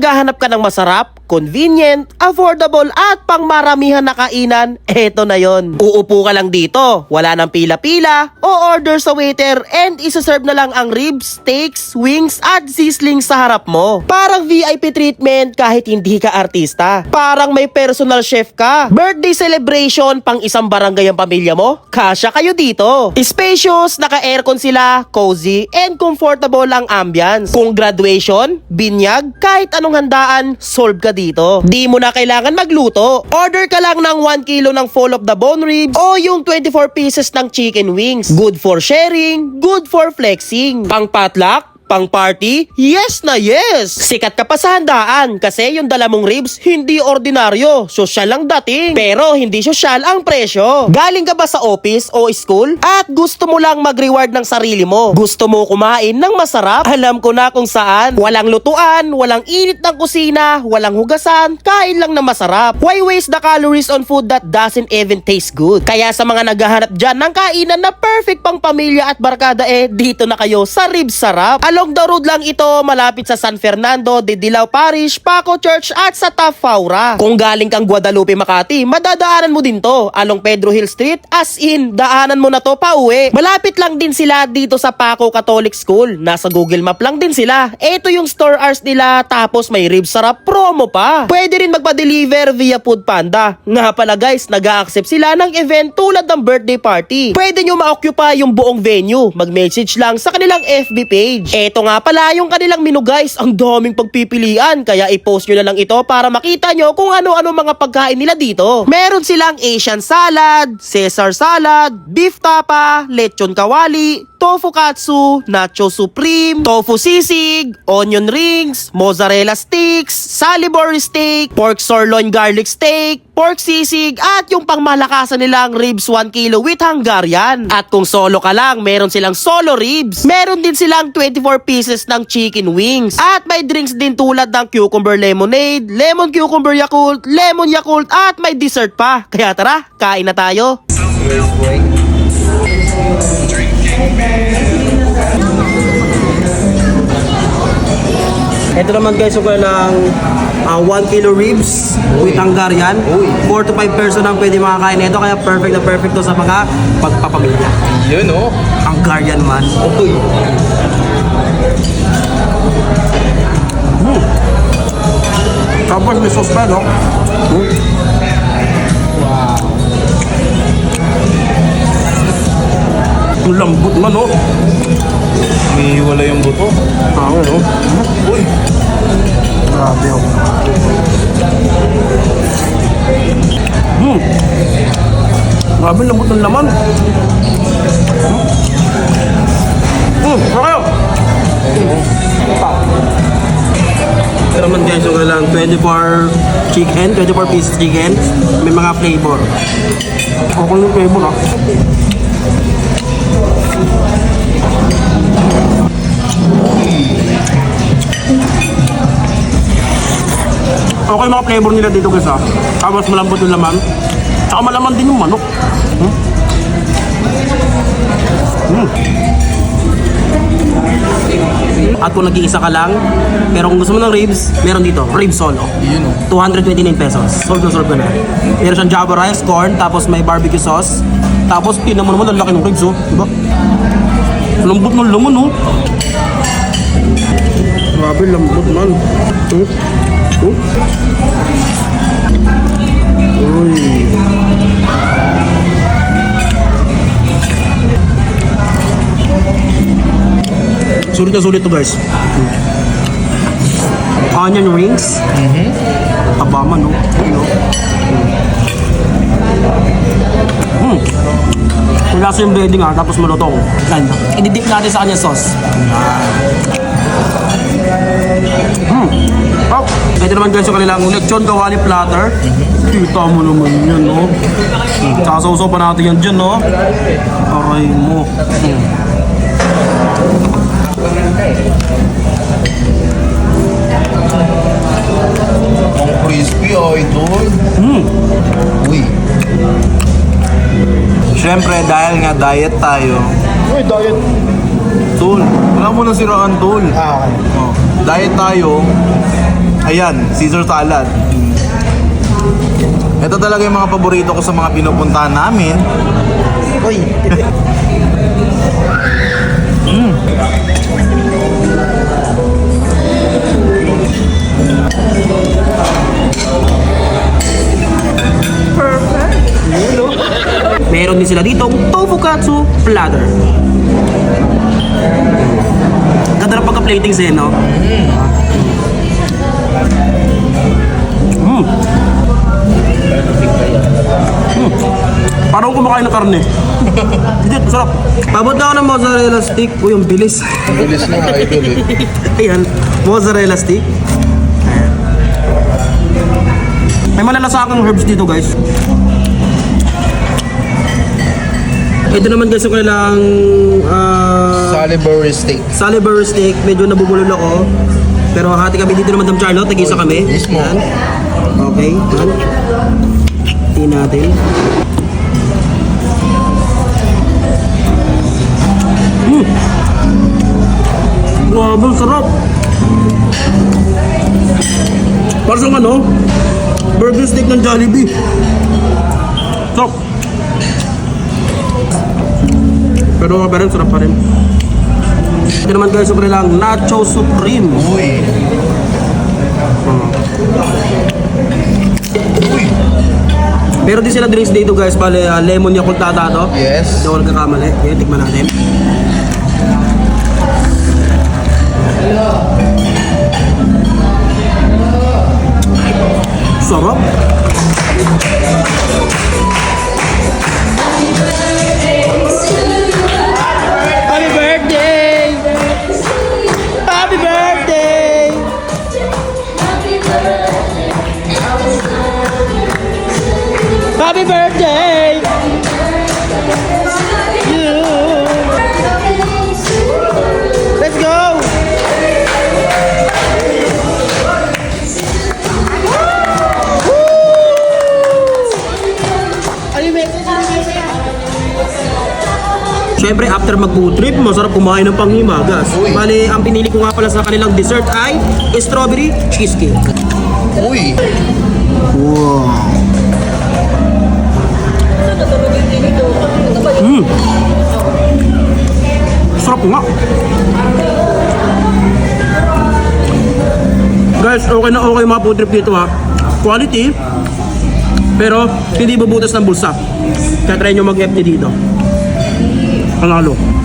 naghahanap ka ng masarap, convenient, affordable at pangmaramihan na kainan, eto na yon. Uupo ka lang dito, wala nang pila-pila, o order sa waiter and isa-serve na lang ang ribs, steaks, wings at sizzling sa harap mo. Parang VIP treatment kahit hindi ka artista. Parang may personal chef ka. Birthday celebration pang isang barangay ang pamilya mo, kasya kayo dito. Spacious, naka-aircon sila, cozy, and comfortable ang ambience. Kung graduation, binyag, kahit anong handaan, solve ka dito. Di mo na kailangan magluto. Order ka lang ng 1 kilo ng full of the bone ribs o yung 24 pieces ng chicken wings. Good for sharing, good for flexing. Pang potluck, Pang party? Yes na yes! Sikat ka pa sa handaan kasi yung dala mong ribs hindi ordinaryo. Sosyal ang dating. Pero hindi sosyal ang presyo. Galing ka ba sa office o school? At gusto mo lang mag-reward ng sarili mo? Gusto mo kumain ng masarap? Alam ko na kung saan. Walang lutuan, walang init ng kusina, walang hugasan, kain lang na masarap. Why waste the calories on food that doesn't even taste good? Kaya sa mga naghahanap dyan ng kainan na perfect pang pamilya at barkada eh, dito na kayo sa Ribs Sarap. Along the road lang ito, malapit sa San Fernando, de Dilao Parish, Paco Church at sa Tafaura. Kung galing kang Guadalupe, Makati, madadaanan mo din to along Pedro Hill Street as in, daanan mo na to pa uwi. Malapit lang din sila dito sa Paco Catholic School. Nasa Google Map lang din sila. Ito yung store hours nila tapos may rib sarap promo pa. Pwede rin magpa-deliver via Food Panda. Nga pala guys, nag accept sila ng event tulad ng birthday party. Pwede nyo ma-occupy yung buong venue. Mag-message lang sa kanilang FB page. Eto nga pala yung kanilang menu guys. Ang daming pagpipilian. Kaya i-post nyo na lang ito para makita nyo kung ano-ano mga pagkain nila dito. Meron silang Asian salad, Caesar salad, beef tapa, lechon kawali, tofu katsu, nacho supreme, tofu sisig, onion rings, mozzarella sticks, salivary steak, pork sirloin garlic steak, pork sisig, at yung pangmalakasan nilang ribs 1 kilo with Hungarian. At kung solo ka lang, meron silang solo ribs. Meron din silang 24 pieces ng chicken wings. At may drinks din tulad ng cucumber lemonade, lemon cucumber yakult, lemon yakult, at may dessert pa. Kaya tara, kain na tayo. Ito naman guys, okay ng 1 kilo ribs with Hungarian. 4 to 5 person ang pwede makakain nito kaya perfect na perfect to sa mga pagpapamilya. Yun oh. Hungarian man. Uy. Tapos may sauce pa, no? Ang lambot man, no? Umiiwala yung buto. Ah, no? Uy. Grabe, oh. Hmm. Grabe, lambot ng laman. Hmm. Hmm, okay. Ito naman guys, okay lang. 24 chicken, 24 pieces chicken. May mga flavor. Okay yung flavor ah. Okay mga flavor nila dito guys ah. Tapos malambot yung laman. Tsaka malaman din yung manok. Hmm? Hmm. At kung nag-iisa ka lang, pero kung gusto mo ng ribs, meron dito, rib solo. Yun oh. 229 pesos. Solve na solve ka na. Meron siyang java rice, corn, tapos may barbecue sauce. Tapos, tinan mo naman, ang laki ng ribs, oh. Diba? Lambot ng laman, oh. Grabe, lambot man. Hmm? Hmm? Uy. Sulit na sulit to guys. Onion rings. Abama no. You know. Hmm. May lasa yung breading ha, tapos malutong. Yan. Ididip natin sa kanya sauce. Hmm. Oh, ito naman guys yung kanilang lechon kawali platter. Kita mo naman yun, no? Sasawsaw pa natin yan dyan, no? Aray mo. Hmm. Ang crispy oh, idol. Hmm. Uy. Siyempre, dahil nga diet tayo. Uy, diet. Tol, wala mo nang siraan, tol. Ah, okay. Oh, diet tayo. Ayan, Caesar salad. Ito talaga yung mga paborito ko sa mga pinupuntahan namin. Uy. Meron din sila ditong tofu katsu platter. Ganda ng pagka-plating sa'yo, no? Mm. Mm. Parang kumakain ng karne. Hindi, masarap. Pabot na ako ng mozzarella stick. Uy, ang bilis. Bilis na, idol eh. Ayan, mozzarella stick. May malalasakang herbs dito, guys. Ito naman guys yung kanilang uh, Salisbury steak. Salisbury steak. Medyo nabubulol ako. Pero hati kami dito naman, Madam Charlotte. Tag-isa kami. Mismo. Yan. Okay. Yan. Tingnan natin. Mm. Grabe, ang sarap. Parang ano, burger steak ng Jollibee. Sarap. Pero pa rin, sarap pa rin. Ito naman guys, yung lang Nacho Supreme. Uy. Uy. Meron din sila drinks dito guys, bale ah, lemon yakult tata to. Yes. Hindi ako nagkakamali. Kaya tikman natin. After mag-food trip, masarap kumain ng panghimagas. Uy. Bale, ang pinili ko nga pala sa kanilang dessert ay strawberry cheesecake. Uy. Sarap nga. Guys, okay na okay mga food trip dito ha. Quality, pero hindi bubutas ng bulsa. Kaya try nyo mag-FT dito. Panalo.